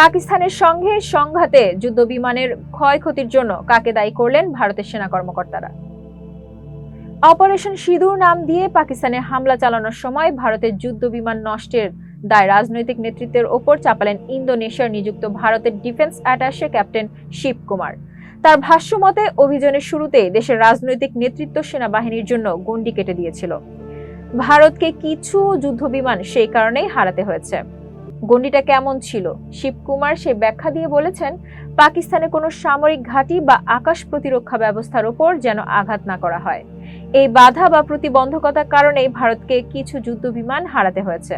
পাকিস্তানের সঙ্গে সংঘাতে যুদ্ধ বিমানের ক্ষয়ক্ষতির জন্য কাকে দায়ী করলেন ভারতের সেনা কর্মকর্তারা? অপারেশন সিঁদুর নাম দিয়ে পাকিস্তানে হামলা চালানোর সময় ভারতের যুদ্ধ বিমান নষ্টের দায় রাজনৈতিক নেতৃত্বের ওপর চাপালেন ইন্দোনেশিয়ার নিযুক্ত ভারতের defence attache captain Shiv Kumar. তার ভাষ্য মতে অভিযানের শুরুতে দেশের রাজনৈতিক নেতৃত্ব সেনাবাহিনীর জন্য গণ্ডি কেটে দিয়েছিল। ভারতকে কিছু যুদ্ধবিমান সেই কারণেই হারাতে হয়েছে। গণ্ডিটা কেমন ছিল? শিবকুমার সে ব্যাখ্যা দিয়ে বলেছেন, পাকিস্তানে কোনো সামরিক ঘাঁটি বা আকাশ প্রতিরক্ষা ব্যবস্থার ওপর যেন আঘাত না করা হয়। এই বাধা বা প্রতিবন্ধকতার কারণেই ভারতকে কিছু যুদ্ধবিমান হারাতে হয়েছে।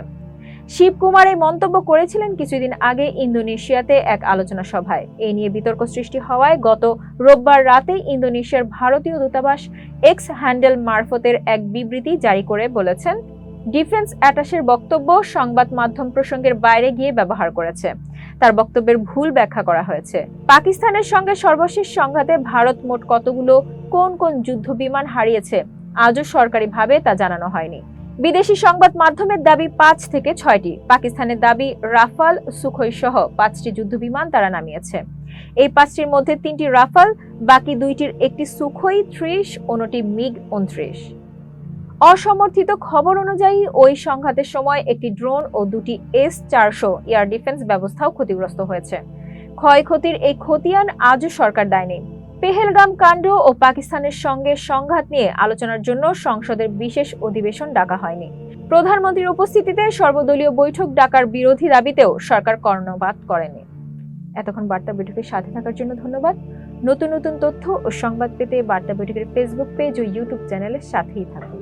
শিবকুমার এই মন্তব্য করেছিলেন কিছুদিন আগে ইন্দোনেশিয়াতে এক আলোচনা সভায়। এ নিয়ে বিতর্ক সৃষ্টি হওয়ায় গত রোববার রাতে ইন্দোনেশিয়ার ভারতীয় দূতাবাস এক্স হ্যান্ডেল মারফতের এক বিবৃতি জারি করে বলেছেন ডিফেন্স অ্যাটাশের বক্তব্য সংবাদ মাধ্যম প্রসঙ্গের বাইরে গিয়ে ব্যবহার করেছে। তার বক্তব্যের ভুল ব্যাখ্যা করা হয়েছে। পাকিস্তানের সঙ্গে সর্বশেষ সংঘাতে ভারত মোট কতগুলো, কোন কোন যুদ্ধ বিমান হারিয়েছে, আজও সরকারিভাবে তা জানানো হয়নি। বিদেশি সংবাদ মাধ্যমের দাবি পাঁচ থেকে ছয়টি। পাকিস্তানের দাবি রাফাল, সুখই সহ পাঁচটি যুদ্ধবিমান তারা নামিয়েছে। এই পাঁচটির মধ্যে তিনটি রাফাল, বাকি দুইটির একটি সুখই ত্রিশ, অন্যটি মিগ উনত্রিশ অসমর্থিত খবর অনুযায়ী, ওই সংঘাতের সময় একটি ড্রোন ও দুটি এস চারশো এয়ার ডিফেন্স ব্যবস্থাও ক্ষতিগ্রস্ত হয়েছে। ক্ষয়ক্ষতির এই খতিয়ান আজও সরকার দেয়নি। পেহেলগাম কাণ্ড ও পাকিস্তানের সঙ্গে সংঘাত নিয়ে আলোচনার জন্য সংসদের বিশেষ অধিবেশন ডাকা হয়নি। প্রধানমন্ত্রীর উপস্থিতিতে সর্বদলীয় বৈঠক ডাকার বিরোধী দাবিতেও সরকার কর্ণপাত করেনি। এতক্ষণ বার্তা বৈঠকের সাথে থাকার জন্য ধন্যবাদ। নতুন নতুন তথ্য ও সংবাদ পেতে বার্তা বৈঠকের ফেসবুক পেজ ও ইউটিউব চ্যানেলের সাথেই থাকুন।